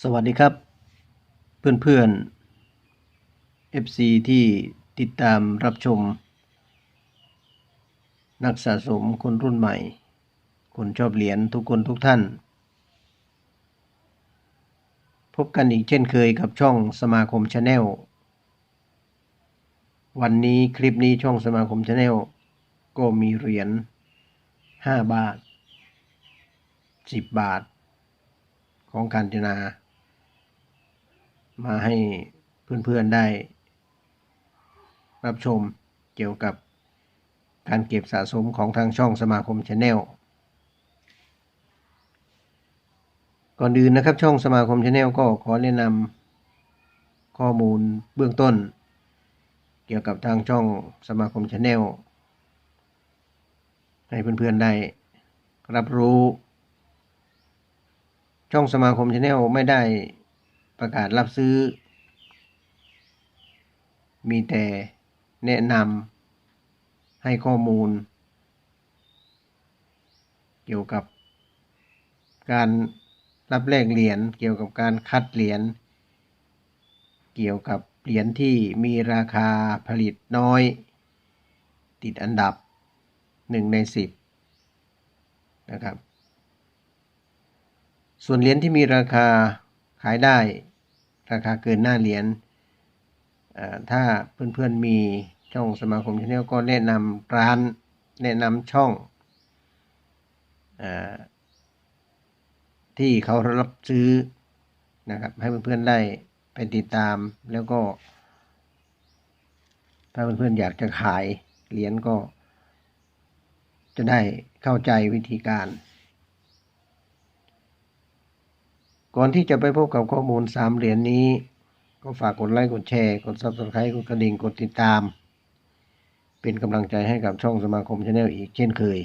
สวัสดีครับ เพื่อนๆ FC ที่ติดตามรับชม นักสะสมคนรุ่นใหม่ คนชอบเหรียญทุกคนทุกท่าน พบกันอีกเช่นเคยกับช่องสมาคมชาแนลวันนี้คลิปนี้ช่องสมาคมชาแนลก็มีเหรียญ 5 บาท 10 บาทของการจนา มาให้เพื่อนๆได้ รับชมเกี่ยวกับการเก็บสะสมของทางช่องสมาคมชาแนลก่อนอื่นนะครับช่องสมาคมชาแนลก็ขอแนะนำข้อมูลเบื้องต้น เกี่ยวกับทางช่องสมาคมชาแนลให้เพื่อนๆได้รับรู้ ช่องสมาคมชาแนลไม่ได้ ประกาศรับซื้อ มีแต่แนะนำให้ข้อมูล เกี่ยวกับการรับแลกเหรียญเกี่ยวกับการคัดเหรียญเกี่ยวกับเหรียญที่มีราคาผลิตน้อย ติดอันดับหนึ่งในสิบนะครับ ส่วนเหรียญที่มีราคาขายได้ ราคาเกินหน้าเหรียญถ้าเพื่อนๆมีช่องสมาคมชาแนลก็แนะนำร้านแนะนำช่องอที่เขารับซื้อนะครับ ให้เพื่อนๆได้ไปติดตามแล้วก็ ถ้าเพื่อนๆอยากจะขายเหรียญก็ จะได้เข้าใจวิธีการ ก่อนที่จะไปพบกับข้อมูลสามเหรียญนนี้ ก็ฝากกดไลค์กดแชร์กด subscribe กดกระดิ่งกดติดตาม เป็นกำลังใจให้กับช่องสมาคมชาแนลอีกเช่นเคย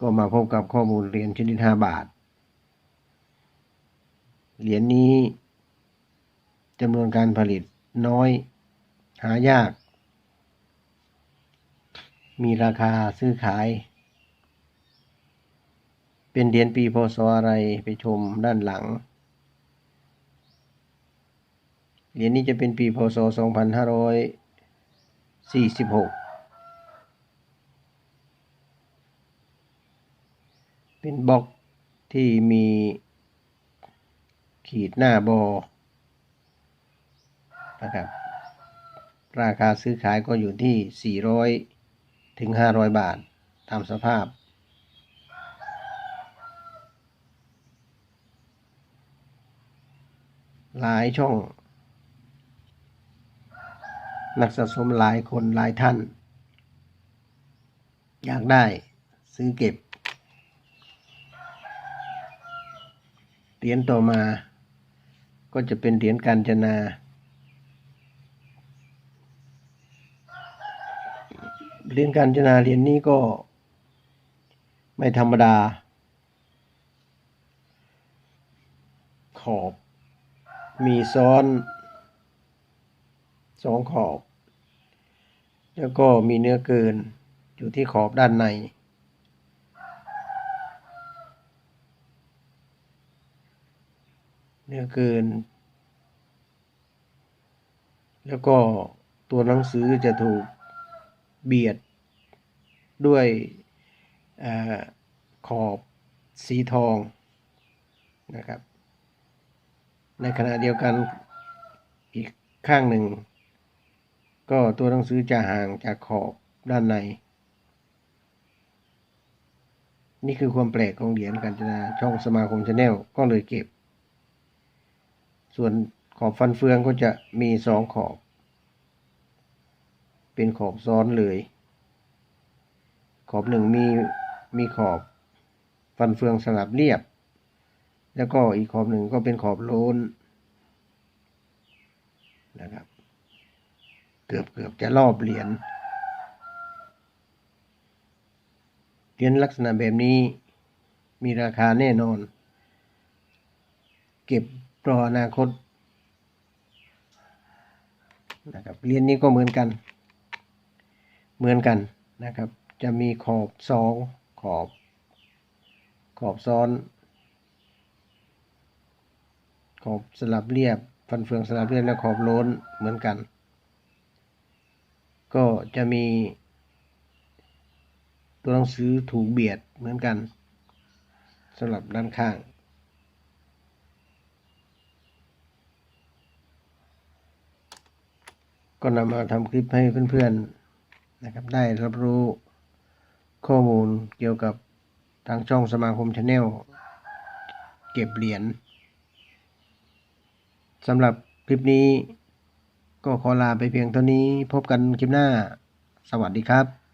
ก็มาพบกับข้อมูลเหรียญชนิด5บาท เหรียญนนี้จำนวนการผลิตน้อย หายาก มีราคาซื้อขาย เป็นเหรียญปีพศอะไรไปชมด้านหลัง เหรียญนี้จะเป็นปีพศ 2546 เป็นบล็อกที่มีขีดหน้าบอนะครับ ราคาซื้อขายก็อยู่ที่ 400 ถึง 500 บาท ตามสภาพ หลายช่อง นักสะสมหลายคนหลายท่าน อยากได้ซื้อเก็บเหรียญต่อมา ก็จะเป็นเหรียญการจนาเหรียญการจนาเหรียญนี้ก็ไม่ธรรมดาขอบ มีซ้อนสองขอบ แล้วก็มีเนื้อเกินอยู่ที่ขอบด้านใน เนื้อเกิน แล้วก็ตัวหนังสือจะถูกเบียดด้วยอขอบสีทองนะครับ ในขณะเดียวกันอีกข้างหนึ่ง ก็ตัวหนังสือจะห่างจากขอบด้านใน นี่คือความแปลกของเหรียญกัญจนาช่องสมาคมชาแนลก็เลยเก็บ ส่วนขอบฟันเฟืองก็จะมีสองขอบ เป็นขอบซ้อนเลย ขอบหนึ่งมีมีขอบฟันเฟืองสลับเรียบ แล้วก็อีกขอบหนึ่งก็เป็นขอบโลนนะครับ เกือบเกือบจะรอบเหรียญเหรียญลักษณะแบบนี้มีราคาแน่นอน เก็บรออนาคตนะครับเหรียญนี้ก็เหมือนกัน เหมือนกันนะครับ จะมีขอบสองขอบ ขอบซ้อน ขอบสลับเรียบ ฟันเฟืองสลับเรียบและขอบโล้นเหมือนกัน ก็จะมี ตัวหนังสือถูกเบียดเหมือนกันสำหรับด้านข้าง ก็นำมาทำคลิปให้เพื่อนๆนะครับ ได้รับรู้ข้อมูลเกี่ยวกับทางช่องสมาคมชาแนลเก็บเหรียญ สำหรับคลิปนี้ ก็ขอลาไปเพียงเท่านี้พบกันคลิปหน้า สวัสดีครับ